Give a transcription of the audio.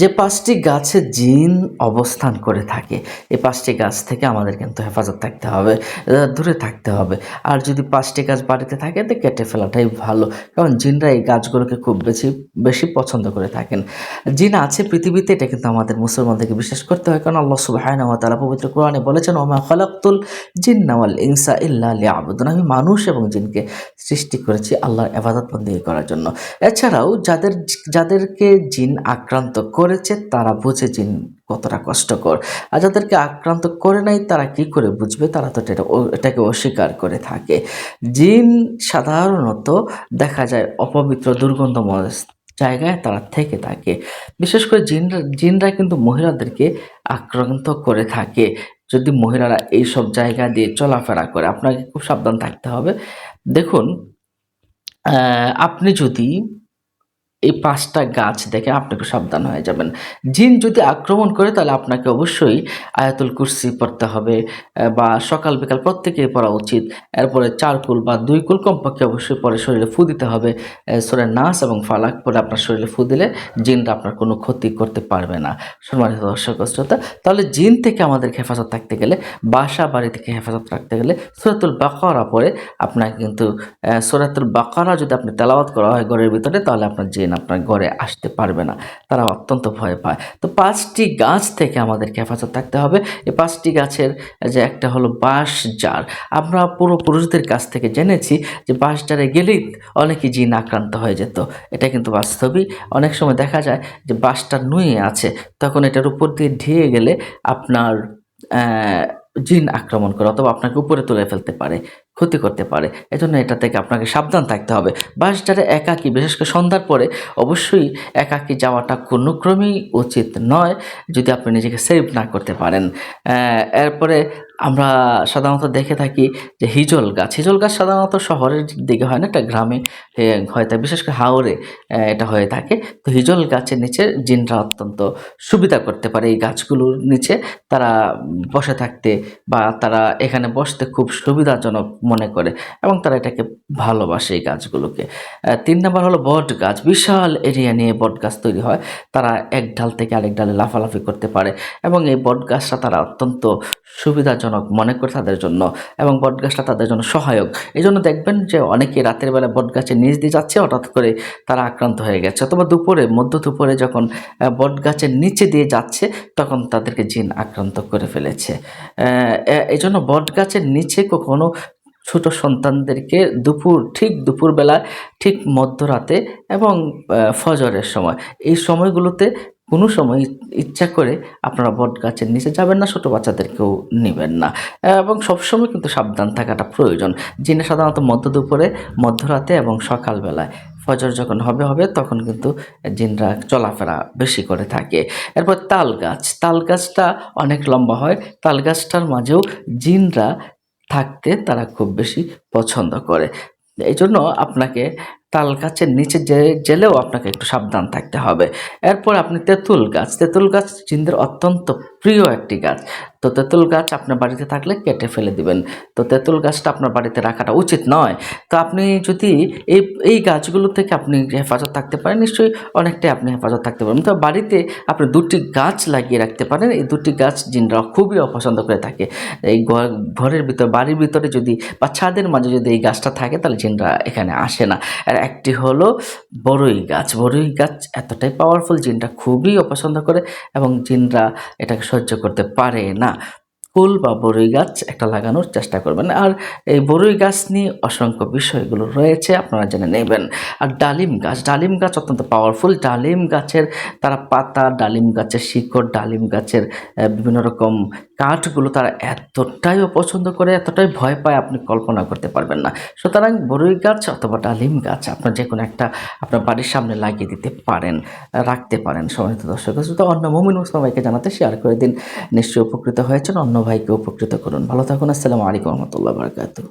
যে পাঁচটি গাছে জিন অবস্থান করে থাকে, এই পাঁচটি গাছ থেকে আমাদের কিন্তু হেফাজত থাকতে হবে দূরে থাকতে হবে। আর যদি পাঁচটি গাছ বাড়িতে থাকে, তো কেটে ফেলাটাই ভালো। কারণ জিনরা এই গাছগুলোকে খুব বেশি বেশি পছন্দ করে থাকেন। জিন আছে পৃথিবীতে, এটা কিন্তু আমাদের মুসলমানদেরকে বিশ্বাস করতে হয়। কারণ আল্লাহ সুবহানাহু ওয়া তাআলা পবিত্র কোরআনে বলেছেন ওমা খালাকতুল জিন ওয়াল ইনসা ইল্লা লিয়াবুদুন। আমি মানুষ এবং জিনকে সৃষ্টি করেছি আল্লাহর ইবাদত বন্দী করার জন্য। এছাড়াও যাদের, যাদেরকে জিন আক্রান্ত করেছে, তারা বুঝে জিন কতটা কষ্টকর। আর যাদেরকে আক্রান্ত করে নাই, তারা কি করে বুঝবে? তারা তো এটা এটাকে অস্বীকার করে থাকে। জিন সাধারণত দেখা যায় অপবিত্র দুর্গন্ধময় জায়গায় তারা থেকে থাকে। বিশেষ করে জিনরা জিনরা কিন্তু মহিলাদেরকে আক্রান্ত করে থাকে। যদি মহিলারা এইসব জায়গা দিয়ে চলাফেরা করে, আপনাকে খুব সাবধান থাকতে হবে। দেখুন আপনি যদি এই পাঁচটা গাছ দেখে আপনি একটু সাবধান হয়ে যাবেন। জিন যদি আক্রমণ করে তাহলে আপনাকে অবশ্যই আয়াতুল কুরসি পড়তে হবে বা সকাল বিকাল প্রত্যেকেই পড়া উচিত। এরপরে চার কুল বা দুই কুল কমপক্ষে অবশ্যই পরে শরীরে ফু দিতে হবে। সরে নাচ এবং ফালাক পরে আপনার শরীরে ফু দিলে জিনরা আপনার কোনো ক্ষতি করতে পারবে না। সম্মানিত দর্শক শ্রোতা, তাহলে জিন থেকে আমাদেরকে হেফাজত থাকতে গেলে, বাসা বাড়ি থেকে হেফাজত রাখতে গেলে সুরাতুল বাকারা পরে আপনাকে কিন্তু সুরাতুল বাকারা যদি আপনি তেলাওয়াত করা হয় ঘরের ভিতরে, তাহলে আপনার জিন আপনার ঘরে আসতে পারবে না। তারা অত্যন্ত ভয় পায়। তো পাঁচটি গাছ থেকে আমাদেরকে হেফাজত থাকতে হবে। এই পাঁচটি গাছের যে একটা হলো বাঁশ জার। আমরা পূর্বপুরুষদের কাছ থেকে জেনেছি যে বাঁশ জারে গেলেই অনেকই জিন আক্রান্ত হয়ে যেত। এটা কিন্তু বাস্তবই। অনেক সময় দেখা যায় যে বাঁশটা নুয়ে আছে, তখন এটার উপর দিয়ে ঢিয়ে গেলে আপনার জিন আক্রমণ করে অথবা আপনাকে উপরে তুলে ফেলতে পারে। ক্ষতি করতে পারে। এজন্য এটা থেকে আপনাকে সাবধান থাকতে হবে। বাসটারে একাকী, বিশেষ করে সন্ধ্যার পরে, অবশ্যই একাকী যাওয়াটা কোনোক্রমেই উচিত নয় যদি আপনি নিজেকে সেভ না করতে পারেন। এরপরে আমরা সাধারণত দেখে থাকি যে হিজল গাছ হিজল গাছ সাধারণত শহরের দিকে হয় না এটা গ্রামে হয়ে। থাকে বিশেষ করে হাওরে এটা হয়ে থাকে। তো হিজল গাছের নিচে জিনরা অত্যন্ত সুবিধা করতে পারে। এই গাছগুলোর নিচে তারা বসে থাকতে বা তারা এখানে বসতে খুব সুবিধাজনক মনে করে এবং তারা এটাকে ভালোবাসে এই গাছগুলোকে। তিন নম্বর হলো বট গাছ। বিশাল এরিয়া নিয়ে বট গাছ তৈরি হয়। তারা এক ডাল থেকে আরেক ডালে লাফালাফি করতে পারে এবং এই বট গাছটা তারা অত্যন্ত সুবিধাজনক মনে করে তাদের জন্য এবং বট গাছটা তাদের জন্য সহায়ক। এই জন্য দেখবেন যে অনেকে রাতের বেলা বট গাছের নিচ দিয়ে যাচ্ছে, হঠাৎ করে তারা আক্রান্ত হয়ে গেছে অথবা দুপুরে, মধ্য দুপুরে যখন বট গাছের নিচে দিয়ে যাচ্ছে তখন তাদেরকে জিন আক্রান্ত করে ফেলেছে। এই জন্য বট গাছের নিচে কখনো ছোট সন্তানদেরকে দুপুর, ঠিক দুপুরবেলা, ঠিক মধ্যরাতে এবং ফজরের সময়। এই সময়গুলোতে কোনো সময় ইচ্ছা করে আপনারা বট গাছের নিচে যাবেন না, ছোটো বাচ্চাদেরকেও নেবেন না। এবং সবসময় কিন্তু সাবধান থাকাটা প্রয়োজন। জিনে সাধারণত মধ্য দুপুরে, মধ্যরাতে এবং সকালবেলায় ফজর যখন হবে হবে, তখন কিন্তু জিনরা চলাফেরা বেশি করে থাকে। এরপর তাল গাছ। তাল গাছটা অনেক লম্বা হয়। তাল গাছটার মাঝেও জিনরা থাকতে তারা খুব বেশি পছন্দ করে। এই জন্য আপনাকে তাল গাছের নিচে যে জেলেও আপনাকে একটু সাবধান থাকতে হবে। এরপর আপনি তেঁতুল গাছ। তেঁতুল গাছ চিন্দের অত্যন্ত প্রিয় একটি গাছ। তো তেঁতুল গাছ আপনার বাড়িতে থাকলে কেটে ফেলে দিবেন। তো তেঁতুল গাছটা আপনার বাড়িতে রাখাটা উচিত নয়। তো আপনি যদি এই এই গাছগুলো থেকে আপনি হেফাজত থাকতে পারেন, নিশ্চয়ই অনেকটাই আপনি হেফাজত থাকতে পারেন তো বাড়িতে আপনি দুটি গাছ লাগিয়ে রাখতে পারেন। এই দুটি গাছ জিনরা খুবই অপছন্দ করে থাকে। এই ঘর- ঘরের ভিতর, বাড়ির ভিতরে যদি বা ছাদের মাঝে যদি এই গাছটা থাকে, তাহলে জিনরা এখানে আসে না। আর একটি হলো বড়ই গাছ। বড়ই গাছ এতটাই পাওয়ারফুল জিনরা খুবই অপছন্দ করে এবং জিনরা এটাকে সহ্য করতে পারে না। কুল বা বরুই গাছ একটা লাগানোর চেষ্টা করবেন। আর এই বরুই গাছ নিয়ে অসংখ্য বিষয়গুলো রয়েছে, আপনারা জেনে নেবেন। আর ডালিম গাছ ডালিম গাছ অত্যন্ত পাওয়ারফুল ডালিম গাছের তারা পাতা, ডালিম গাছের শিকড়, ডালিম গাছের বিভিন্ন রকম কাঠগুলো তারা এতটাই অপছন্দ করে, এতটাই ভয় পায়, আপনি কল্পনা করতে পারবেন না। সুতরাং বরুই গাছ অথবা ডালিম গাছ আপনার যে কোনো একটা আপনার বাড়ির সামনে লাগিয়ে দিতে পারেন, রাখতে পারেন। সমিত দর্শক শুধু অন্য মমিন মুসলাম ভাইকে জানাতে শেয়ার করে দিন। নিশ্চয়ই উপকৃত হয়েছেন, অন্য ভাইকে উপকৃত করুন। ভালো থাকুন, আসসালামু আলাইকুম রহমতুল্লাহ বারকাতু